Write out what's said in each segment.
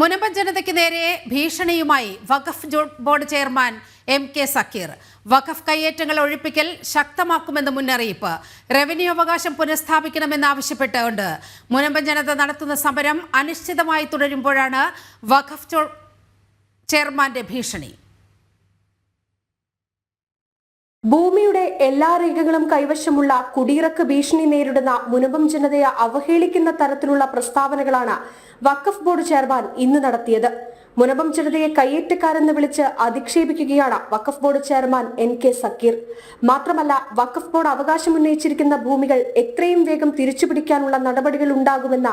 മുനമ്പൻ ജനതയ്ക്ക് നേരെ ഭീഷണിയുമായി Waqf board chairman M K Zakir. Waqf കയ്യേറ്റങ്ങൾ ഒഴിപ്പിക്കൽ ശക്തമാക്കുമെന്ന് മുന്നറിയിപ്പ്. റവന്യൂ അവകാശം പുനഃസ്ഥാപിക്കണമെന്നാവശ്യപ്പെട്ടുകൊണ്ട് മുനമ്പൻ ജനത നടത്തുന്ന സമരം അനിശ്ചിതമായി തുടരുമ്പോഴാണ് വഖഫ് ചെയർമാന്റെ ഭീഷണി. ഭൂമിയുടെ എല്ലാ രേഖകളും കൈവശമുള്ള കുടിയിറക്ക് ഭീഷണി നേരിടുന്ന മുനമ്പം ജനതയെ അവഹേളിക്കുന്ന തരത്തിലുള്ള പ്രസ്താവനകളാണ് വഖഫ് ബോർഡ് ചെയർമാൻ ഇന്ന് നടത്തിയത്. മുനമ്പം ജനതയെ കയ്യേറ്റക്കാരെന്ന് വിളിച്ച് അധിക്ഷേപിക്കുകയാണ് Waqf board chairman N K Zakir. മാത്രമല്ല വഖഫ് ബോർഡ് അവകാശമുന്നയിച്ചിരിക്കുന്ന ഭൂമികൾ എത്രയും വേഗം തിരിച്ചുപിടിക്കാനുള്ള നടപടികൾ ഉണ്ടാകുമെന്ന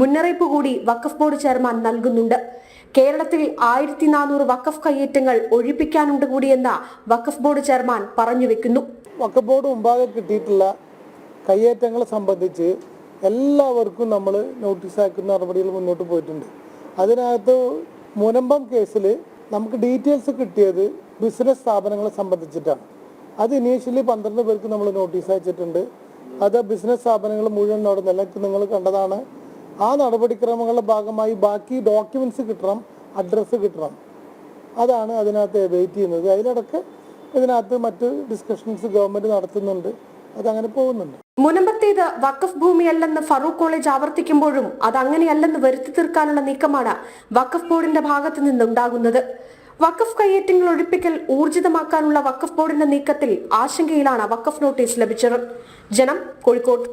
മുന്നറിയിപ്പ് കൂടി വഖഫ് ബോർഡ് ചെയർമാൻ നൽകുന്നുണ്ട്. കേരളത്തിൽ ആയിരത്തി നാനൂറ് വഖഫ് കയ്യേറ്റങ്ങൾ ഒഴിപ്പിക്കാനുണ്ട് കൂടിയെന്ന് വഖഫ് ബോർഡ് ചെയർമാൻ പറഞ്ഞു വെക്കുന്നു. വഖഫ് ബോർഡ് മുമ്പാകെ കിട്ടിയിട്ടുള്ള കയ്യേറ്റങ്ങളെ സംബന്ധിച്ച് എല്ലാവർക്കും നമ്മൾ നോട്ടീസ് അയക്കുന്ന നടപടികൾ മുന്നോട്ട് പോയിട്ടുണ്ട്. അതിനകത്ത് മുനമ്പം കേസിൽ നമുക്ക് ഡീറ്റെയിൽസ് കിട്ടിയത് ബിസിനസ് സ്ഥാപനങ്ങളെ സംബന്ധിച്ചിട്ടാണ്. അത് ഇനീഷ്യലി പന്ത്രണ്ട് പേർക്ക് നമ്മൾ നോട്ടീസ് അയച്ചിട്ടുണ്ട്. അത് ബിസിനസ് സ്ഥാപനങ്ങൾ മുഴുവൻ അവിടെ നിലയ്ക്ക് നിങ്ങൾ കണ്ടതാണ് ആ നടപടിക്രമങ്ങളുടെ ഭാഗമായി ബാക്കി ഡോക്യുമെന്റ്സ് കിട്ടണം അഡ്രസ്സ് കിട്ടണം. അതാണ് അതിനകത്ത് വെയിറ്റ് ചെയ്യുന്നത്. അതിലിടക്ക് ഇതിനകത്ത് മറ്റ് ഡിസ്കഷൻസ് ഗവൺമെന്റ് നടത്തുന്നുണ്ട്. അതങ്ങനെ പോകുന്നുണ്ട്. മുനമ്പത്തേത് വഖഫ് ഭൂമിയല്ലെന്ന് ഫറൂഖ് കോളേജ് ആവർത്തിക്കുമ്പോഴും അത് അങ്ങനെയല്ലെന്ന് വരുത്തി തീർക്കാനുള്ള നീക്കമാണ് വഖഫ് ബോർഡിന്റെ ഭാഗത്തു നിന്നുണ്ടാകുന്നത്. വഖഫ് കയ്യേറ്റങ്ങൾ ഒഴിപ്പിക്കൽ ഊർജിതമാക്കാനുള്ള വഖഫ് ബോർഡിന്റെ നീക്കത്തിൽ ആശങ്കയിലാണ് വഖഫ് നോട്ടീസ് ലഭിച്ചത്. ജനം കോഴിക്കോട്.